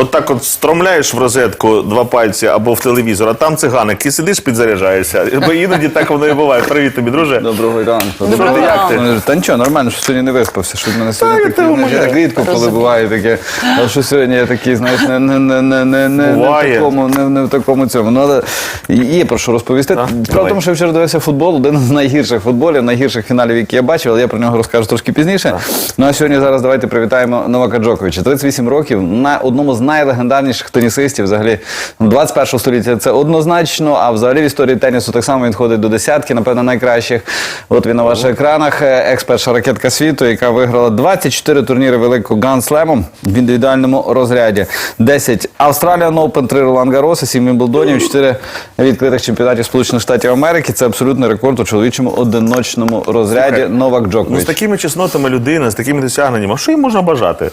От так от стромляєш в розетку два пальці або в телевізор, а там циганик, і сидиш, підзаряджаєшся. Бо іноді так воно і буває. Привіт тобі, друже. Доброго ранку. Доброго як ранку. ти? Ну, Та нічого, нормально, що сьогодні не виспався. Що в мене сьогодні як такі, я так рідко, коли буває таке. Але що сьогодні я такий, знаєш, не, не, не, не, не, не, не, в Буває. такому, не, не в такому цьому. Ну, але є про що розповісти. Так, Справа давай. в тому, що я вчора дивився футбол, один з найгірших футболів, найгірших фіналів, які я бачив, але я про нього розкажу трошки пізніше. Ну а сьогодні зараз давайте привітаємо Новака Джоковича. 38 років на одному з найлегендарніших тенісистів взагалі ну, 21 століття. Це однозначно, а взагалі в історії тенісу так само він входить до десятки, напевно, найкращих. От він на ваших екранах. Е, Екс-перша ракетка світу, яка виграла 24 турніри великого Ган-слему в індивідуальному розряді. 10 Australian Open, 3 Ролан Гароса, 7 Вімблдонів, 4 відкритих чемпіонатів Сполучених Штатів Америки. Це абсолютний рекорд у чоловічому одиночному розряді. Новак Ну, з такими чеснотами людини, з такими досягненнями, а що їм можна бажати?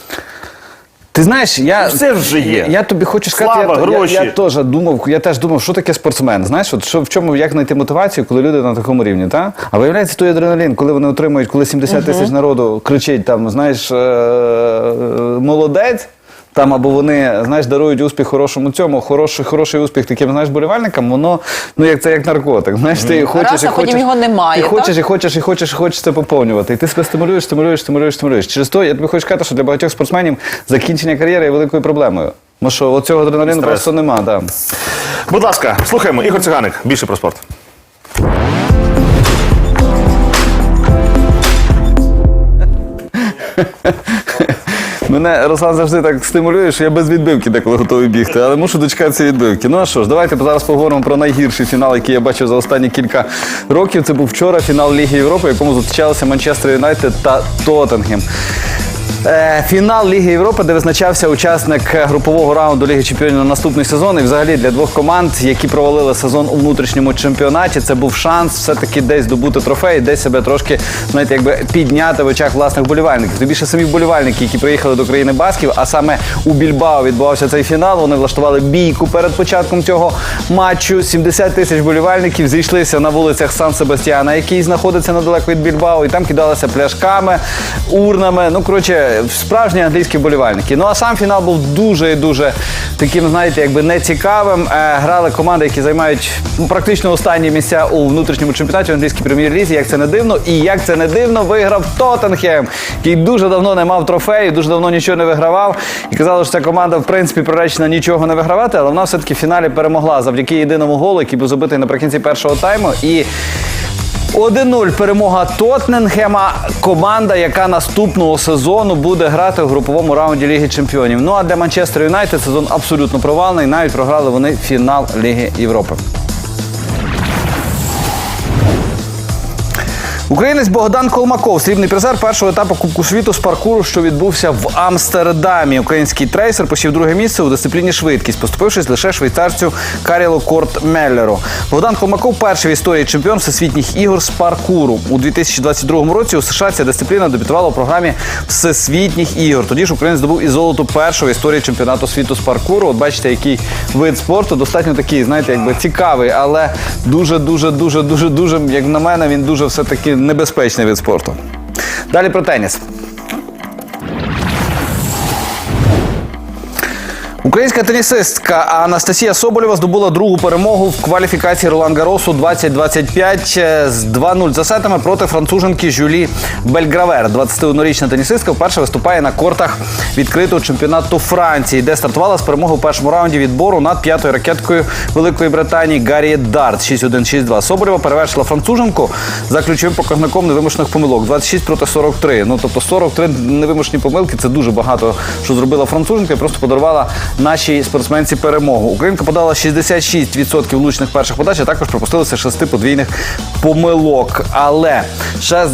Ти знаєш, я, Все вже є. я, я тобі хочу сказати, Слава, я, гроші. я, я теж думав, я теж думав, що таке спортсмен. Знаєш, от що в чому як знайти мотивацію, коли люди на такому рівні, та? А виявляється, той адреналін, коли вони отримують, коли 70 тисяч народу кричить там, знаєш, е- е- молодець. Там або вони знаєш, дарують успіх хорошому цьому, хороший, хороший успіх таким знаєш болівальникам, воно ну як це як наркотик. Знаєш, ти хочеш Раз, і а потім хочеш, його немає, Ти так? хочеш і хочеш, і хочеш, і хочеш це поповнювати. І ти себе стимулюєш, стимулюєш, стимулюєш, стимулюєш. Через то я тобі хочу сказати, що для багатьох спортсменів закінчення кар'єри є великою проблемою. Тому що оцього адреналіну Стрес. просто нема. Да. Будь ласка, слухаємо. Ігор Циганик, більше про спорт. Мене Руслан завжди так стимулює, що я без відбивки деколи готовий бігти, але мушу дочекатися відбивки. Ну а що ж, давайте зараз поговоримо про найгірший фінал, який я бачив за останні кілька років. Це був вчора фінал Ліги Європи, в якому зустрічалися Манчестер Юнайтед та Тоттенгем. Е, Фінал Ліги Європи, де визначався учасник е, групового раунду Ліги Чемпіонів на наступний сезон. І взагалі для двох команд, які провалили сезон у внутрішньому чемпіонаті, це був шанс все-таки десь добути трофей, десь себе трошки знаєте, якби підняти в очах власних болівальників. Тим більше самі вболівальники, які приїхали до країни Басків, а саме у Більбао відбувався цей фінал. Вони влаштували бійку перед початком цього матчу. 70 тисяч болівальників зійшлися на вулицях Сан Себастьяна, який знаходиться недалеко від Більбао, і там кидалися пляшками, урнами. Ну коротше, справжні англійські болівальники. Ну а сам фінал був дуже і дуже таким, знаєте, якби нецікавим. Е, Грали команди, які займають ну, практично останні місця у внутрішньому чемпіонаті англійській прем'єр-лізі. Як це не дивно, і як це не дивно, виграв Тоттенхем, який дуже давно не мав трофею, дуже давно нічого не вигравав. І казали, що ця команда в принципі приречена нічого не вигравати, але вона все-таки в фіналі перемогла завдяки єдиному голу, який був забитий наприкінці першого тайму. І 1-0 перемога Тоттенхема. Команда, яка наступного сезону буде грати в груповому раунді Ліги Чемпіонів. Ну а для Манчестер Юнайтед сезон абсолютно провальний. Навіть програли вони фінал Ліги Європи. Українець Богдан Колмаков, срібний призер першого етапу Кубку світу з паркуру, що відбувся в Амстердамі. Український трейсер посів друге місце у дисципліні швидкість, поступившись лише швейцарцю Карілу Корт Меллеру. Богдан Колмаков перший в історії чемпіон всесвітніх ігор з паркуру. У 2022 році у США ця дисципліна дебютувала у програмі Всесвітніх ігор. Тоді ж українець здобув і золото першого в історії чемпіонату світу з паркуру. От бачите, який вид спорту достатньо такий, знаєте, якби цікавий, але дуже, дуже, дуже, дуже, дуже, як на мене, він дуже все таки небезпечний вид спорту. Далі про теніс. Українська тенісистка Анастасія Соболєва здобула другу перемогу в кваліфікації Ролан Гаросу 2025 з 2-0 за сетами проти француженки Жюлі Бельгравер. 21-річна тенісистка вперше виступає на кортах відкритого чемпіонату Франції, де стартувала з перемоги у першому раунді відбору над п'ятою ракеткою Великої Британії Гаррі Дарт 6-1, 6-2. Соболєва перевершила француженку за ключовим показником невимушених помилок 26 проти 43. Ну тобто 43 невимушені помилки це дуже багато, що зробила француженка просто подарувала нашій спортсменці перемогу. Українка подала 66% влучних перших подач, а також пропустилися шести подвійних помилок. Але ще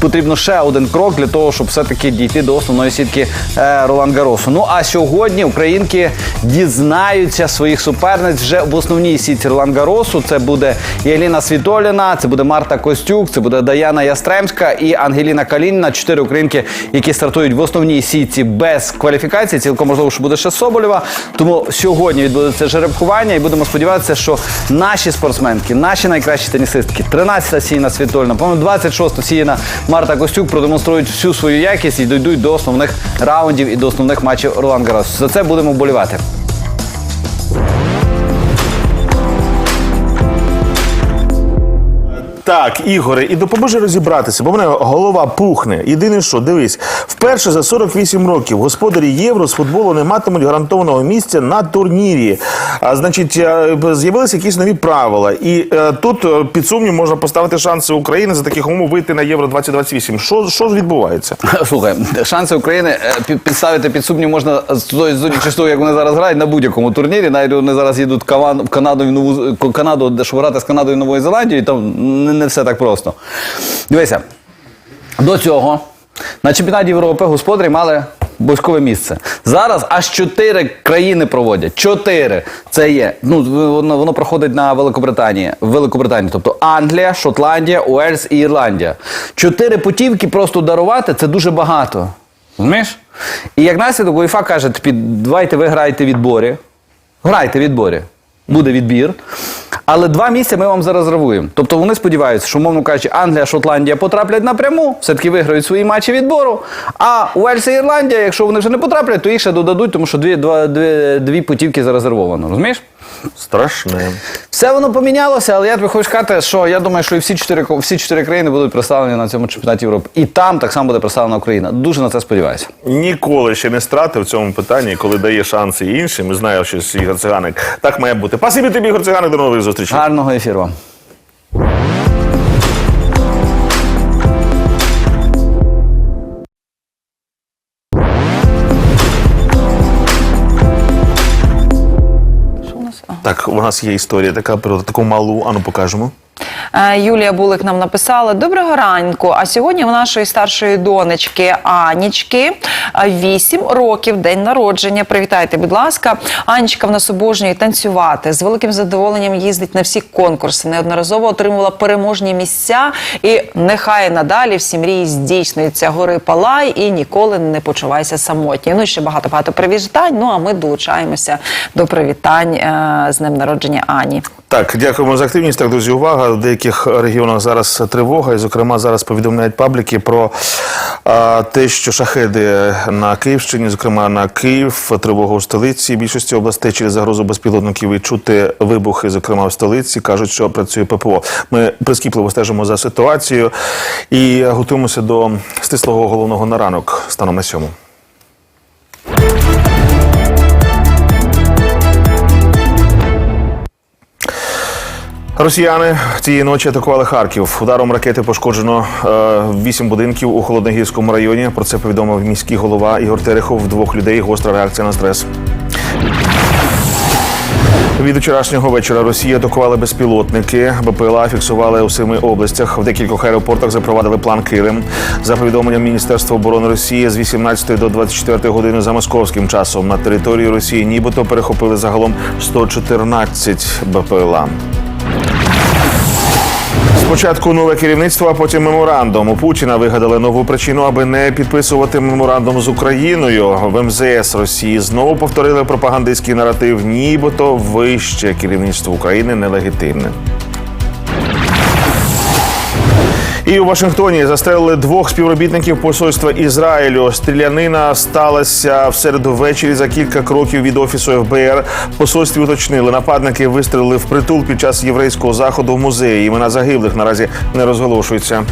потрібно ще один крок для того, щоб все-таки дійти до основної сітки е, Ролан Гаросу. Ну а сьогодні українки дізнаються своїх суперниць вже в основній сітці Ролан Гаросу. Це буде і Еліна Світоліна, це буде Марта Костюк, це буде Даяна Ястремська і Ангеліна Калініна. Чотири українки, які стартують в основній сітці без кваліфікації. Цілком можливо, що буде ще Соболєва. Соболєва. Тому сьогодні відбудеться жеребкування і будемо сподіватися, що наші спортсменки, наші найкращі тенісистки, 13-та Сіна Світольна, по-моєму, 26-та Сіна Марта Костюк продемонструють всю свою якість і дійдуть до основних раундів і до основних матчів Ролан. За це будемо вболівати. Так, Ігоре, і допоможи розібратися, бо в мене голова пухне. Єдине що, дивись, вперше за 48 років господарі євро з футболу не матимуть гарантованого місця на турнірі. А значить, е, з'явилися якісь нові правила. І е, тут е, під сумнів можна поставити шанси України за таких умов вийти на євро 2028. Що, що ж відбувається? Слухай, шанси України е, підставити під сумнів можна з судячи з того, як вони зараз грають на будь-якому турнірі. Навіть вони зараз їдуть в Каван- в Канаду Нову Канаду, де щоб грати з Канадою і Новою Зеландією, там не, все так просто. Дивися, до цього на чемпіонаті Європи господарі мали обов'язкове місце. Зараз аж чотири країни проводять. Чотири. Це є. Ну, воно, воно проходить на Великобританії. Великобританії. Тобто Англія, Шотландія, Уельс і Ірландія. Чотири путівки просто дарувати це дуже багато. Розумієш? І як наслідок УЄФА каже, давайте ви граєте відборі. Грайте відборі. Буде відбір. Але два місця ми вам зарезервуємо. Тобто вони сподіваються, що, мовно кажучи, Англія, Шотландія потраплять напряму, все-таки виграють свої матчі відбору. А Уельс і Ірландія, якщо вони вже не потраплять, то їх ще додадуть, тому що дві, два, дві, дві путівки зарезервовано. Розумієш? Страшне. Все воно помінялося, але я тобі хочу сказати, що я думаю, що і всі чотири, всі чотири країни будуть представлені на цьому чемпіонаті Європи. І там так само буде представлена Україна. Дуже на це сподіваюся. Ніколи ще не стратив в цьому питанні, коли дає шанси іншим. Ми знаємо, що Ігор Циганик. Так має бути. Пасибі тобі, Ігор Циганик, до нових зустрічей. Гарного ефіру вам. Так, у нас є історія така про таку малу, ану покажемо. Е, Юлія Булик нам написала Доброго ранку. А сьогодні у нашої старшої донечки Анічки 8 років, день народження. Привітайте, будь ласка. Анічка в нас обожнює танцювати. З великим задоволенням їздить на всі конкурси. Неодноразово отримувала переможні місця. І нехай надалі всі мрії здійснюються. Гори палай і ніколи не почувайся самотньо. Ну ще багато багато привітань. Ну а ми долучаємося до привітань е, з днем народження Ані. Так, дякуємо за активність. Так, друзі, увага. В деяких регіонах зараз тривога, і, зокрема, зараз повідомляють пабліки про а, те, що шахеди на Київщині, зокрема на Київ, тривога у столиці. Більшості областей через загрозу безпілотників і чути вибухи, зокрема в столиці, кажуть, що працює ППО. Ми прискіпливо стежимо за ситуацією і готуємося до стислого головного на ранок станом на сьому. Росіяни цієї ночі атакували Харків. Ударом ракети пошкоджено е, вісім будинків у холодногірському районі. Про це повідомив міський голова Ігор Терехов. Двох людей гостра реакція на стрес. Від вчорашнього вечора Росії атакували безпілотники. БПЛА фіксували у семи областях. В декількох аеропортах запровадили план Килим. За повідомленням Міністерства оборони Росії з 18 до 24 години за московським часом на території Росії нібито перехопили загалом 114 БПЛА. Спочатку нове керівництво, а потім меморандум. У Путіна вигадали нову причину, аби не підписувати меморандум з Україною. В МЗС Росії знову повторили пропагандистський наратив, нібито вище керівництво України нелегітимне. І у Вашингтоні застрелили двох співробітників посольства Ізраїлю. Стрілянина сталася в середу ввечері за кілька кроків від офісу ФБР. Посольстві уточнили, нападники вистрілили в притул під час єврейського заходу в музеї. Імена загиблих наразі не розголошуються.